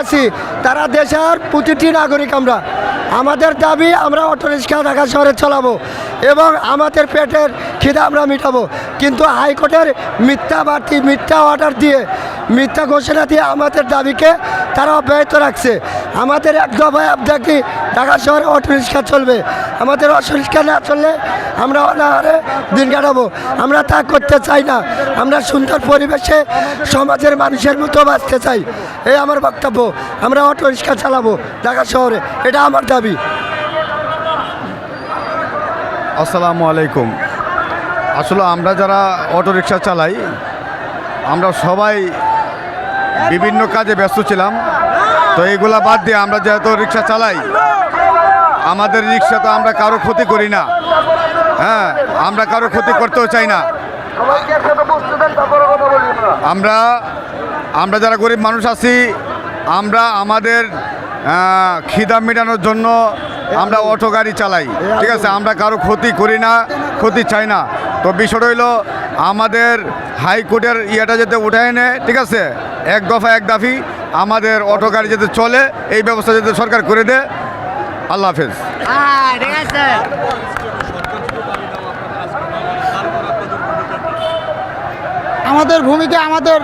আছি, তারা দেশের প্রতিটি নাগরিক আমরা। আমাদের দাবি, আমরা অটোরিক্সা ঢাকা শহরে চালাবো এবং আমাদের পেটের খিদা আমরা মিটাবো। কিন্তু হাইকোর্টের মিথ্যা বাড়তি, মিথ্যা অর্ডার দিয়ে, মিথ্যা ঘোষণা দিয়ে আমাদের দাবিকে তারা অব্যাহত রাখছে। আমাদের এক দফায় দেখি ঢাকা শহরে অটোরিক্সা চলবে। আমাদের অটোরিক্সা না চললে আমরা অনাহারে দিন কাটাবো। আমরা তা করতে চাই না। আমরা সুন্দর পরিবেশে সমাজের মানুষের মতো বাঁচতে চাই। এই আমার বক্তব্য। আমরা অটো রিক্সা চালাবো ঢাকা শহরে। এটা আমার দাবি। আসসালামু আলাইকুম। আসলে আমরা যারা অটোরিকশা চালাই, আমরা সবাই বিভিন্ন কাজে ব্যস্ত ছিলাম। তো এইগুলা বাদ দিয়ে আমরা যেহেতু রিক্সা চালাই, আমাদের রিক্সা তো আমরা কারও ক্ষতি করি না। হ্যাঁ আমরা কারও ক্ষতি করতেও চাই না। আমরা আমরা যারা গরিব মানুষ আছি, আমরা আমাদের খিদা মেটানোর জন্য আমরা অটো গাড়ি চালাই। ঠিক আছে আমরা কারও ক্ষতি করি না ক্ষতি চাই না। তো বিষয়টা হইল আমাদের হাইকোর্টের ইয়েটা যাতে উঠায় নেয় ঠিক আছে এক দফা এক দাফি আমাদের অটো গাড়ি যাতে চলে এই ব্যবস্থা যাতে সরকার করে দেয়। আল্লাহ হাফেজ। হ্যাঁ আমাদের ভূমিকা আমাদের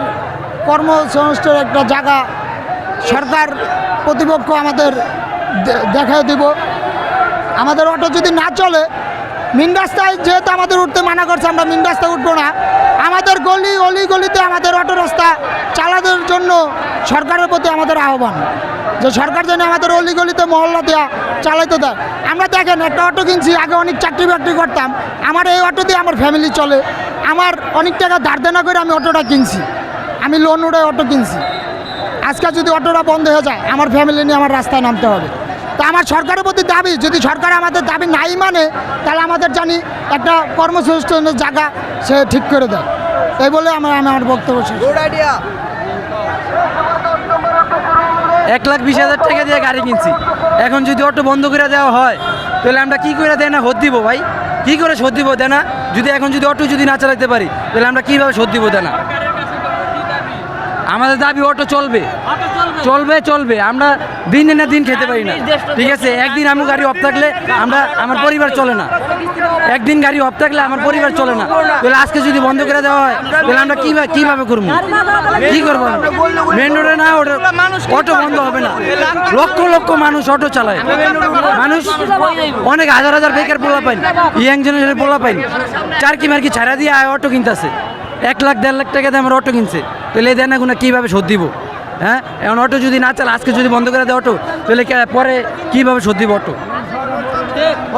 কর্মসংস্থার একটা জায়গা সরকার প্রতিপক্ষ আমাদের দেখায় দিব। আমাদের অটো যদি না চলে, মিন রাস্তায় যেহেতু আমাদের উঠতে মানা করছে, আমরা মিন রাস্তায় উঠবো না। আমাদের গলি, অলি গলিতে আমাদের অটো রাস্তা চালানোর জন্য সরকারের প্রতি আমাদের আহ্বান। যে সরকার যেন আমাদের অলি গলিতে মহল্লা দেওয়া চালাইতে দেয়। আমরা দেখেন, একটা অটো কিনছি, আগে অনেক চাকরি বাকরি করতাম। আমার এই অটো দিয়ে আমার ফ্যামিলি চলে। আমার অনেক টাকা ধার দেনা করে আমি অটোটা কিনছি। আমি লোন উঠে অটো কিনছি। আজকে যদি অটোটা বন্ধ হয়ে যায়, আমার ফ্যামিলি নিয়ে আমার রাস্তায় নামতে হবে। তা আমার সরকারের প্রতি দাবি যদি সরকার আমাদের দাবি নাই মানে তাহলে আমাদের জানি একটা কর্মসংস্থানের জায়গা সে ঠিক করে দেয়। এই বলে আমার আমি আমার বক্তব্য এক লাখ বিশ হাজার টাকা দিয়ে গাড়ি কিনছি। এখন যদি অটো বন্ধ করে দেওয়া হয় তাহলে আমরা কি করে দেয় না শোধ দিব ভাই? কি করে শোধ দিব দেয় না যদি এখন যদি অটো যদি না চালাতে পারি তাহলে আমরা কীভাবে শোধ দিব দেয় না আমাদের দাবি অটো চলবে। চলবে চলবে। আমরা দিন না দিন খেতে পারি না। ঠিক আছে? একদিন আমি গাড়ি অফ থাকলে আমরা, আমার পরিবার চলে না। একদিন গাড়ি অফ থাকলে আমার পরিবার চলে না। তাহলে আজকে যদি বন্ধ করে দেওয়া হয়, তাহলে আমরা কীভাবে কীভাবে করব? কী করব মেন রোডে না, ওটা অটো বন্ধ হবে না। লক্ষ লক্ষ মানুষ অটো চালায়। মানুষ অনেক হাজার হাজার বেকার পোলা পাইন ইয়াং জেনারেশনের পোলা পাইন চারকি মার্কি ছাড়া দিয়ে অটো কিনতেছে। এক লাখ, দেড় লাখ টাকা দিয়ে আমার অটো কিনছে। তাহলে এই দেয় না কীভাবে শোধ দিব? হ্যাঁ? এখন অটো যদি না চালে আজকে যদি বন্ধ করে দেয় অটো, তাহলে পরে কীভাবে দিব অটো?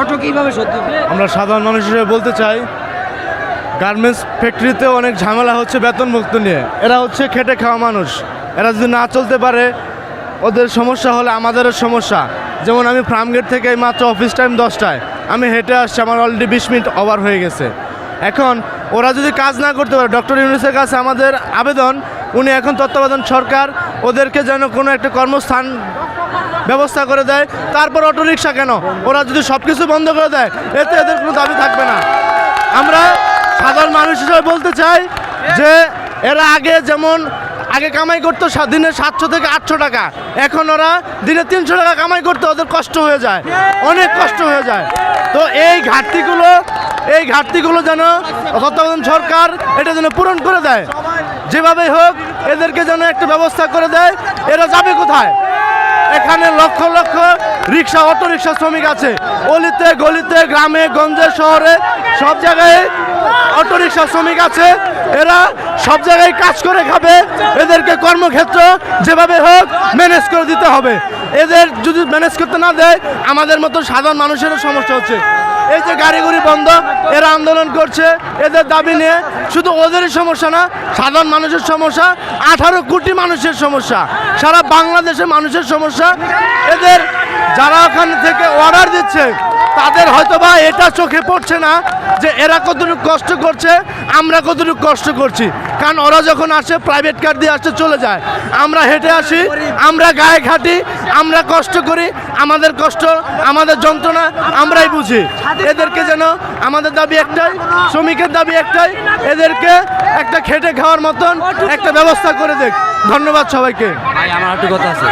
অটো কীভাবে দিব? আমরা সাধারণ মানুষ হিসেবে বলতে চাই গার্মেন্টস ফ্যাক্টরিতে অনেক ঝামেলা হচ্ছে বেতন মুক্ত নিয়ে। এরা হচ্ছে খেটে খাওয়া মানুষ। এরা যদি না চলতে পারে, ওদের সমস্যা হলে আমাদেরও সমস্যা। যেমন আমি ফার্মগেট থেকে মাত্র অফিস টাইম দশটায়, আমি হেঁটে আসছি, আমার অলরেডি বিশ মিনিট ওভার হয়ে গেছে। এখন ওরা যদি কাজ না করতে পারে ডক্টর ইউনুসের কাছে আমাদের আবেদন, উনি এখন তত্ত্বাবধান সরকার ওদেরকে যেন কোনো একটা কর্মস্থান ব্যবস্থা করে দেয়। তারপর অটোরিকশা কেন? ওরা যদি সব কিছু বন্ধ করে দেয়, এতে এদের কোনো দাবি থাকবে না। আমরা সাধারণ মানুষ হিসেবে বলতে চাই যে, এরা আগে যেমন আগে কামাই করতো দিনে সাতশো থেকে আটশো টাকা। এখন ওরা দিনে তিনশো টাকা কামাই করতে ওদের কষ্ট হয়ে যায়। অনেক কষ্ট হয়ে যায়। তো এই ঘাটতিগুলো এই ঘাটতিগুলো যেন তত্ত্বাবধান সরকার এটা যেন পূরণ করে দেয়। যেভাবে হোক এদেরকে যেন একটা ব্যবস্থা করে দেয়, এরা যাবে কোথায়? এখানে lakh lakh rickshaw auto rickshaw শ্রমিক আছে। অলিতে, গলিতে, গ্রামে, গঞ্জে, শহরে সব জায়গায় অটো রিক্সা শ্রমিক আছে। এরা সব জায়গায় কাজ করে খাবে। এদেরকে কর্মক্ষেত্র যেভাবে হোক ম্যানেজ করে দিতে হবে। এদের যদি ম্যানেজ করতে না দেয়, আমাদের মতো সাধারণ মানুষেরও সমস্যা হচ্ছে। এই যে গাড়ি গুড়ি বন্ধ, এরা আন্দোলন করছে, এদের দাবি নিয়ে। শুধু ওদেরই সমস্যা না, সাধারণ মানুষের সমস্যা, আঠারো কোটি মানুষের সমস্যা, সারা বাংলাদেশের মানুষের সমস্যা। এদের যারা ওখান থেকে অর্ডার দিচ্ছে, তাদের হয়তো বা এটা চোখে পড়ছে না যে এরা কতটুকু কষ্ট করছে, আমরা কতটুকু কষ্ট করছি। কারণ ওরা যখন আসে প্রাইভেট কার দিয়ে আসতে চলে যায়। আমরা হেঁটে আসি, আমরা গায়ে ঘাটি, আমরা কষ্ট করি, আমাদের কষ্ট, আমাদের যন্ত্রণা, আমরাই বুঝি। এদেরকে যেন আমাদের দাবি একটাই, শ্রমিকের দাবি একটাই, এদেরকে একটা খেটে খাওয়ার মতন একটা ব্যবস্থা করে দেখ। ধন্যবাদ সবাইকে। আমার একটু কথা আছে।